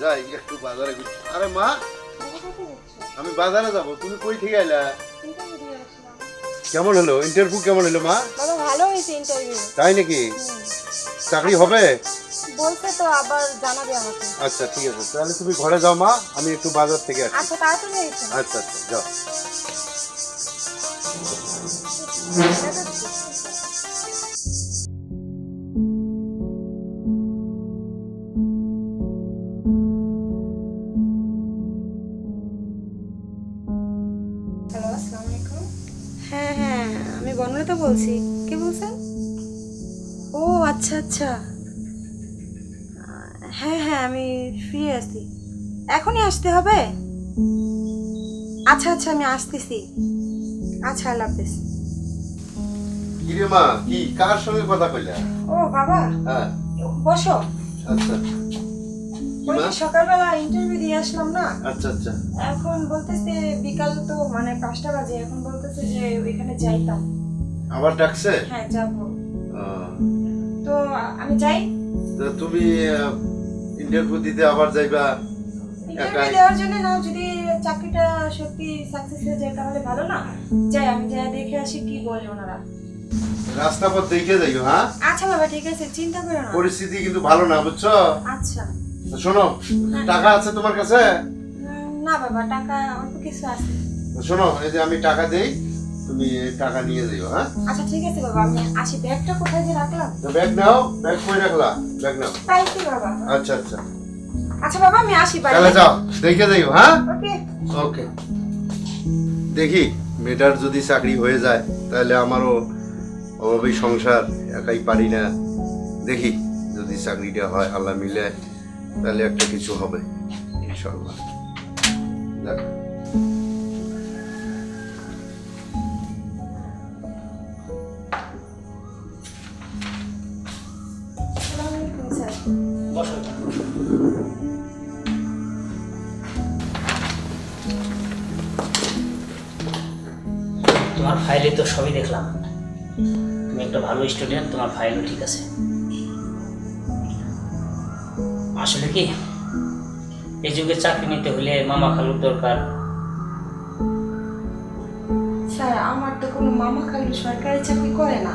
যাই একটু বাজারে আরে মা আমি বাজারে যাব তুমি কই থেকে আইলা? কেমন হলো? ইন্টারভিউ কেমন হলো মা? বাবা ভালো হয়েছে ইন্টারভিউ তাই নাকি? চাকরি হবে? বলছে তো আবার জানাবে আমাকে আচ্ছা ঠিক আছে। তাহলে তুমি ঘরে যাও মা। আমি একটু বাজার থেকে আসি আচ্ছা তাড়াতাড়ি আচ্ছা আচ্ছা যাও। হ্যাঁ হ্যাঁ আমি বনলতা বলছি। কে বলছেন? ও আচ্ছা আচ্ছা। হ্যাঁ হ্যাঁ আমি ফ্রি আছি এখনই আসতে হবে? আচ্ছা আচ্ছা আমি আসতেছি। আচ্ছা আল্লাহ হাফেজ। কি মা কি? কার সঙ্গে কথা কইলা? ও বাবা। হ্যাঁ। বসো। আচ্ছা। ওই সকালবেলা ইন্টারভিউ দিয়ে আসলাম না? আচ্ছা আচ্ছা। এখন বলতেছে বিকাল তো মানে পাঁচটা বাজে। এখন বলতেছে যে ওইখানে যাইতাম। আবার ডাকছে? হ্যাঁ যাব। তো আমি যাই। তা তুমি ইন্টারভিউ দিতে আবার যাইবা? ইন্টারভিউ দেওয়ার জন্য না যদি চাকরিটা সত্যি সাকসেস হয়ে যায় তাহলে ভালো না? যাই আমি যাই দেখে আসি কি বলে ওনারা। রাস্তা পথ দেখে যাইও হ্যাঁ? আচ্ছা বাবা ঠিক আছে চিন্তা করো না। পরিস্থিতি কিন্তু ভালো না বুঝছ? আচ্ছা। শোনো টাকা আছে তোমার কাছে? না বাবা টাকা অল্প কিছু আছে। শোনো এই যে আমি টাকা দেই তুমি টাকা নিয়ে যাইও হ্যাঁ? আচ্ছা ঠিক আছে বাবা আমি আসি। ব্যাগটা কোথায় যে রাখলাম? তো ব্যাগ নাও ব্যাগ কই রাখলা? ব্যাগ নাও। পাইছি বাবা। আচ্ছা আচ্ছা। আচ্ছা বাবা আমি আসি বাড়ি। তাহলে যাও দেখে যাইও হ্যাঁ? ওকে। ওকে। দেখি মেয়েটার যদি চাকরি হয়ে যায় তাহলে আমারও অভাবী সংসার, একাই পারি না। দেখি যদি চাকরিটা হয় আল্লাহ মিলে, তাহলে একটা কিছু হবে ইনশাল্লাহ তোমার ফাইলে তো সবই দেখলাম। একটা ভালো স্টুডেন্ট তোমার ফাইলও ঠিক আছে। আসলে কি এই যুগে চাকরি নিতে হলে মামা খালুর দরকার। স্যার আমার তো কোনো মামা খালু সরকারি চাকরি করে না।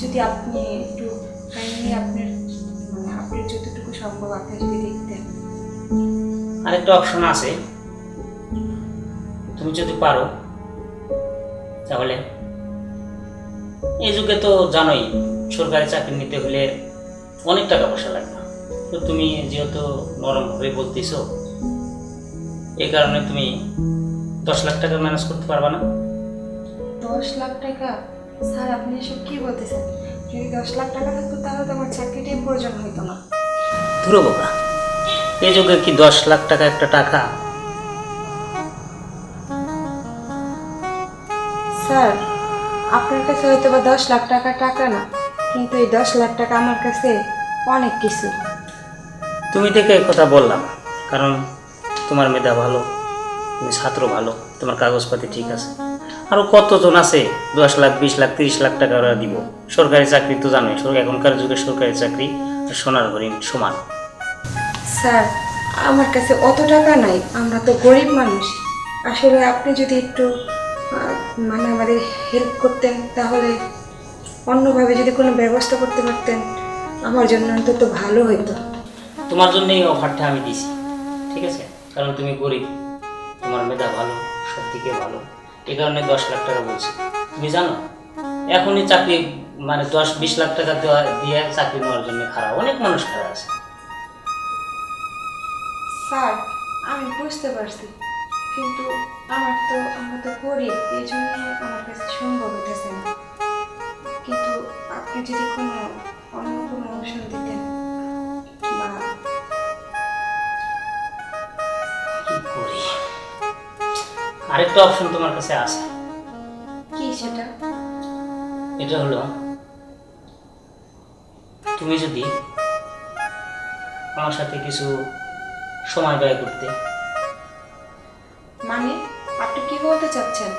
যদি আপনি একটু কাইন্ডলি আপনার মানে আপনার যতটুকু সম্ভব আপনি যদি দেখতেন। আরেকটা অপশন আছে। তুমি যদি পারো তাহলে এই যুগে তো জানোই সরকারি চাকরি নিতে হলে অনেক টাকা পয়সা লাগবে। তো তুমি যেহেতু নরমভাবে বলতেছো এই কারণে তুমি দশ লাখ টাকা ম্যানেজ করতে পারবা না। দশ লাখ টাকা? স্যার আপনি এসব কি বলতেছেন? যদি দশ লাখ টাকা থাকতো তাহলে তো আমার চাকরিটাই প্রয়োজন হতো না। ধুরো বোকা। এই যুগে কি দশ লাখ টাকা একটা টাকা হয়তো বা দশ লাখ টাকা টাকা না কিন্তু এই দশ লাখ টাকা আমার কাছে অনেক কিছু। তুমি থেকে এই কথা বললাম কারণ তোমার মেধা ভালো তুমি ছাত্র ভালো তোমার কাগজপাতি ঠিক আছে। আরও কতজন আছে দশ লাখ বিশ লাখ তিরিশ লাখ টাকা ওরা দিব? সরকারি চাকরি তো জানোই এখনকার যুগে সরকারি চাকরি আর সোনার হরিণ সমান। স্যার আমার কাছে অত টাকা নাই আমরা তো গরিব মানুষ। আসলে আপনি যদি একটু মানে আমাদের হেল্প করতেন তাহলে অন্যভাবে যদি কোনো ব্যবস্থা করতে পারতেন আমার জন্য অন্তত ভালো হতো তোমার জন্য এই অফারটা আমি দিছি ঠিক আছে? কারণ তুমি গরিব তোমার মেধা ভালো সব দিকে ভালো। এই কারণে দশ লাখ টাকা বলছি। তুমি জানো এখনই চাকরি মানে দশ বিশ লাখ টাকা দেওয়া দিয়ে চাকরি নেওয়ার জন্য খারাপ অনেক মানুষ খারাপ আছে। স্যার আমি বুঝতে পারছি। কিন্তু আমার তো আমরা তো গরিব এই জন্য আমার কাছে সম্ভব হইতেছে না। কিন্তু আপনি যদি কোনো অন্য কোনো অপশন দিতেন বা আরেকটা অপশন তোমার কাছে আছে। কি সেটা? এটা হলো তুমি যদি আমার সাথে কিছু সময় ব্যয় করতে মানে আপনি কি বলতে চাচ্ছেন?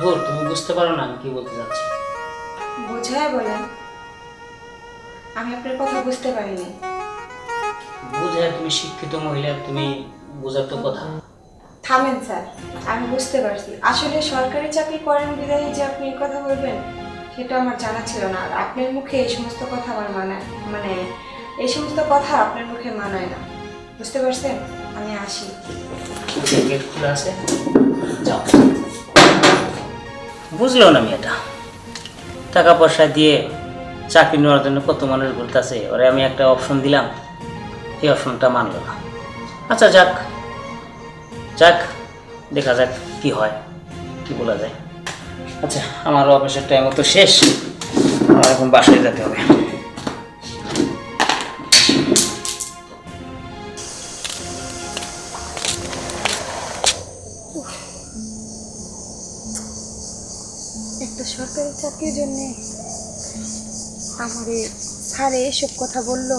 ধর তুমি বুঝতে পারো না আমি কি বলতে চাচ্ছি বোঝায় বলেন। আমি আপনার কথা বুঝতে পারিনি। বুঝে তুমি শিক্ষিত মহিলা তুমি বোঝার তো কথা। থামেন স্যার আমি বুঝতে পারছি। আসলে সরকারি চাকরি করেন বিদায় যে আপনি এই কথা বলবেন সেটা আমার জানা ছিল না। আর আপনার মুখে এই সমস্ত কথা আমার মানায় মানে এই সমস্ত কথা আপনার মুখে মানায় না। বুঝতে পারছেন? আমি আসি। গেট খোলা আছে? যাও। বুঝলো না মেয়েটা। টাকা পয়সা দিয়ে চাকরি নেওয়ার জন্য কত মানুষ ঘুরতেছে। ওরে আমি একটা অপশন দিলাম। এই অপশনটা মানলো না। আচ্ছা যাক। যাক, দেখা যাক কি হয়। কি বলা যায়। আচ্ছা আমার অফিসের টাইম তো শেষ। আমার এখন বাসায় যেতে হবে। একটা সরকারি চাকরির জন্য আমারে স্যারে এসব কথা বলল।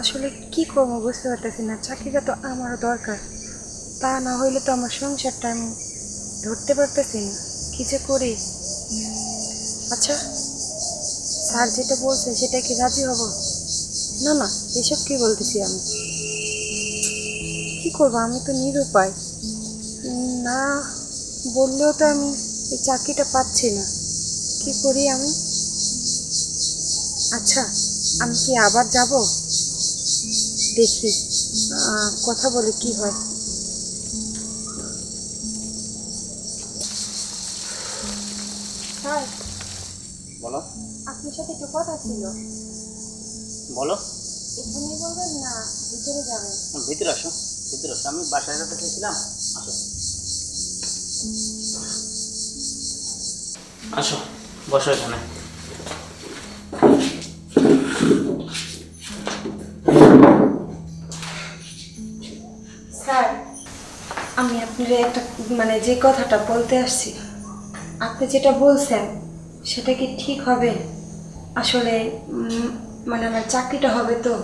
আসলে কি করব বুঝতে পারতেছি না, চাকরিটা তো আমারও দরকার। তা না হইলে তো আমার সংসারটা আমি ধরতে পারতেছি না, কি যে করি? আচ্ছা স্যার যেটা বলছে সেটা কি রাজি হব? না না, এসব কি বলতেছি আমি? কি করব? আমি তো নিরুপায়। না বললেও তো আমি এই চাকরিটা পাচ্ছি না। কি করি আমি? আচ্ছা আমি কি আবার যাব? দেখি কথা বলে কি হয়। স্যার বলো। আপনার সাথে একটু কথা ছিল। বলো। এখানেই বলবেন না ভিতরে যাবেন? ভিতরে আসো ভিতরে আসো। আমি বাসায় যেতে চেয়েছিলাম আসো। আসো বসো এখানে। স্যার আমি আপনার একটা মানে যে কথাটা বলতে আসছি আপনি যেটা বলছেন সেটা কি ঠিক হবে? আসলে মানে আমার চাকরিটা হবে তো।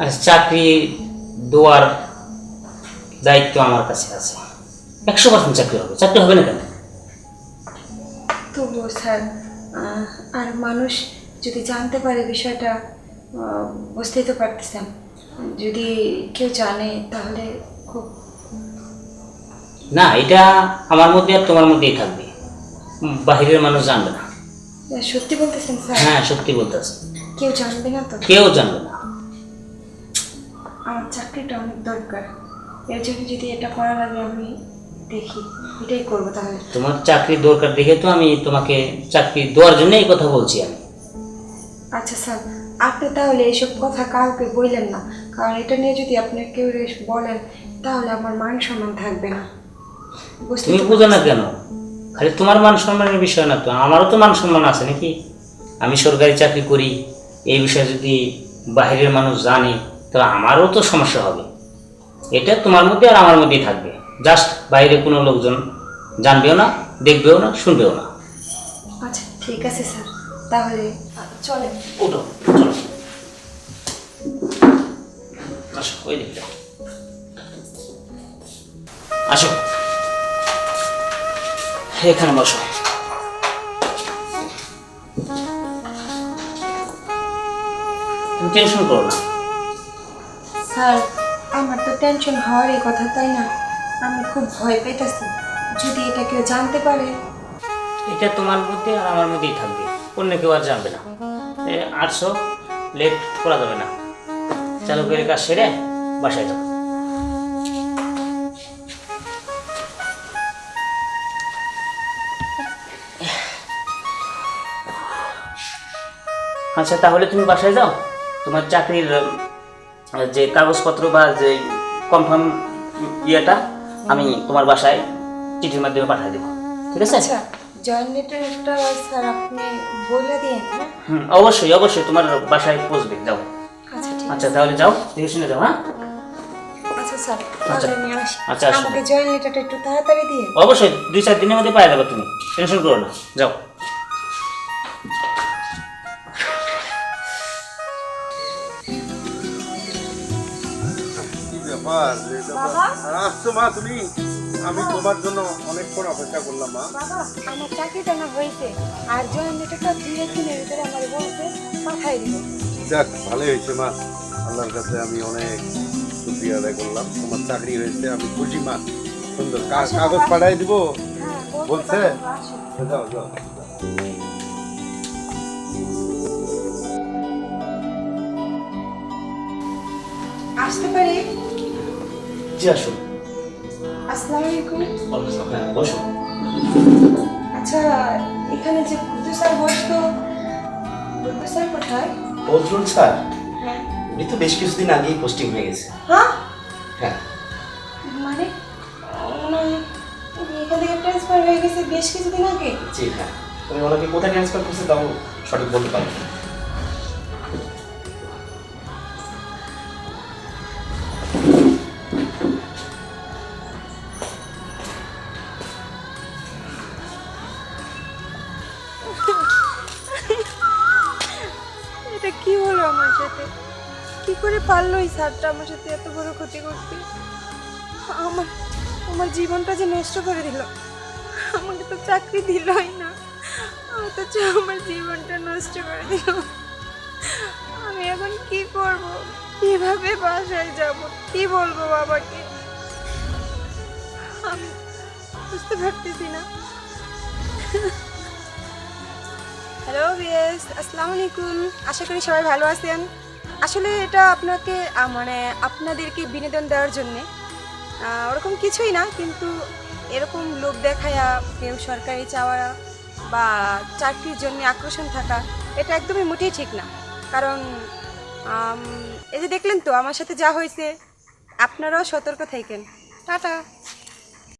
আর চাকরি দেওয়ার দায়িত্ব আমার কাছে আছে। একশো পার্সেন্ট চাকরি হবে। চাকরি হবে না কেন? স্যার আর মানুষ যদি জানতে পারে বিষয়টা বুঝতেই তো পারতেছেন। যদি কেউ জানে তাহলে খুব না এটা আমার মধ্যে আর তোমার মধ্যেই থাকবে। বাহিরের মানুষ জানবে না। সত্যি বলতেছেন স্যার? হ্যাঁ সত্যি বলতেছে কেউ জানবে না তো? কেউ জানবে না। আমার চাকরিটা অনেক দরকার। এর জন্য যদি এটা করা লাগে আমি দেখি এটাই করব তাহলে। তোমার চাকরি দরকার দেখে তো আমি তোমাকে চাকরি দেওয়ার জন্য এই কথা বলছি আমি। আচ্ছা স্যার আপনি তাহলে এইসব কথা কাউকে বললেন না। কারণ এটা নিয়ে যদি আপনি কেউ বলেন তাহলে আমার মান সম্মান থাকবে না। তুমি বুঝো না কেন? খালি তোমার মান সম্মানের বিষয় না তো আমারও তো মান সম্মান আছে নাকি? আমি সরকারি চাকরি করি এই বিষয়ে যদি বাইরের মানুষ জানে তাহলে আমারও তো সমস্যা হবে। এটা তোমার মধ্যে আর আমার মধ্যেই থাকবে। জাস্ট বাইরে কোনো লোকজন জানবেও না দেখবেও না শুনবেও না। আচ্ছা ঠিক আছে স্যার। তাহলে চলে চলো। আসো ওই দিকটা। আসো। এখানে বসো। তুমি টেনশন করো না। স্যার আমার তো টেনশন হওয়ারই কথা তাই না? আমি খুব ভয় পেতেছি। যদি এটা কেউ জানতে পারে। এটা তোমার মধ্যে আর আমার মধ্যেই থাকবে। অন্য কেউ আর জানবে না। আটশো, লেট করা যাবে না। চালু করে কাজ সেরে বাসায় যাও। আচ্ছা তাহলে তুমি বাসায় যাও। তোমার চাকরির যে কাগজপত্র বা যে কনফার্ম ইয়েটা আমি তোমার বাসায় চিঠির মাধ্যমে পাঠিয়ে দেবো। ঠিক আছে? আচ্ছা লেটারটা স্যার আপনি বলে দিন হ্যাঁ? হুম অবশ্যই অবশ্যই তোমার বাসায় পৌঁছবে যাও। আচ্ছা ঠিক আচ্ছা তাহলে যাও দেখে শুনে যাও হ্যাঁ? আচ্ছা স্যার আচ্ছা। তাহলে আমি আসি। আচ্ছা, আমাকে জয়েন্ট লেটারটা একটু তাড়াতাড়ি দিয়ে অবশ্যই দুই চার দিনের মধ্যে পাওয়া যাবে তুমি টেনশন করো না যাও। আসছো মা তুমি? আমি তোমার জন্য অনেকক্ষণ অপেক্ষা করলাম মা। বাবা আমার চাকরিটা না হয়েছে। আর জয়েন দুই একদিনের ভিতরে আমার বলছে পাঠাই দিব যাক ভালোই হয়েছে মা। আল্লাহর কাছে আমি অনেক শুক্রিয়া আদায় করলাম। তোমার চাকরি হয়েছে আমি খুশি মা। সুন্দর কাগজ পাঠাই দিব? হ্যাঁ বলছে? যাও যাও। জি আসুন। আসসালামু আলাইকুম। হ্যাঁ বসুন আচ্ছা এখানে যে বুদ্ধ স্যার বসতো বুদ্ধ স্যার কোথায়? বদরুল স্যার? হ্যাঁ। উনি তো বেশ কিছুদিন আগেই পোস্টিং হয়ে গেছে। হ্যাঁ? হ্যাঁ। মানে এখান থেকে ট্রান্সফার হয়ে গেছে বেশ কিছুদিন আগে। জি হ্যাঁ। তবে ওনাকে কোথায় ট্রান্সফার করছে তাও সঠিক বলতে পারব না। পারল এই স্যারটা আমার সাথে এত বড় ক্ষতি করতে। আমার আমার জীবনটা যে নষ্ট করে দিল। আমাকে তো চাকরি দিলই না। অথচ আমার জীবনটা নষ্ট করে দিল। আমি এখন কি করব? কীভাবে বাসায় যাব? কি বলব বাবাকে? আমি বুঝতে পারতেছি না। হ্যালো ভিএস, আসসালামু আলাইকুম। আশা করি সবাই ভালো আছেন। আসলে এটা আপনাকে মানে আপনাদেরকে বিনোদন দেওয়ার জন্যে ওরকম কিছুই না, কিন্তু এরকম লোক দেখায়া, কেউ সরকারি চাওয়া বা চাকরির জন্য আকর্ষণ থাকা, এটা একদমই মোটেই ঠিক না। কারণ এই যে দেখলেন তো, আমার সাথে যা হয়েছে, আপনারাও সতর্ক থাকেন। টাটা।